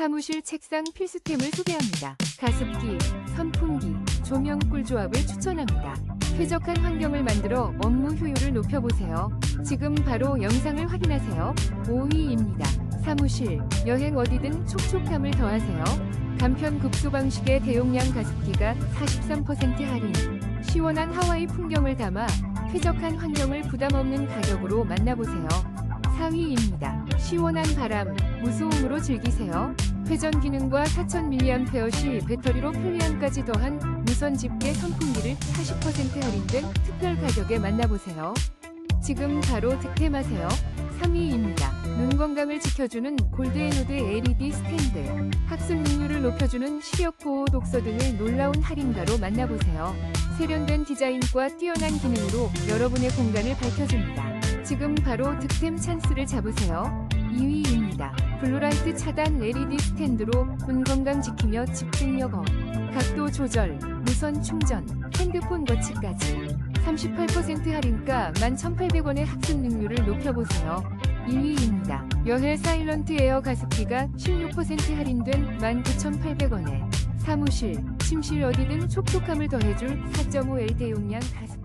사무실 책상 필수템을 소개합니다. 가습기, 선풍기, 조명 꿀조합을 추천합니다. 쾌적한 환경을 만들어 업무 효율을 높여보세요. 지금 바로 영상을 확인하세요. 5위입니다. 사무실, 여행 어디든 촉촉함을 더하세요. 간편 급수 방식의 대용량 가습기가 43% 할인. 시원한 하와이 풍경을 담아 쾌적한 환경을 부담 없는 가격으로 만나보세요. 4위입니다. 시원한 바람, 무소음으로 즐기세요. 회전 기능과 4000mAh 배터리로 편리함까지 더한 무선 집게 선풍기를 40% 할인된 특별 가격에 만나보세요. 지금 바로 득템하세요. 3위입니다. 눈 건강을 지켜주는 골드에노드 LED 스탠드, 학습 능률을 높여주는 시력 보호 독서 등을 놀라운 할인가로 만나보세요. 세련된 디자인과 뛰어난 기능으로 여러분의 공간을 밝혀줍니다. 지금 바로 득템 찬스를 잡으세요. 2위입니다. 블루라이트 차단 LED 스탠드로 눈 건강 지키며 집중력 업, 각도 조절, 무선 충전, 핸드폰 거치까지 38% 할인가 11,800원의 학습 능률을 높여보세요. 2위입니다. 여해 사일런트 에어 가습기가 16% 할인된 19,800원에 사무실, 침실 어디든 촉촉함을 더해줄 4.5L 대용량 가습기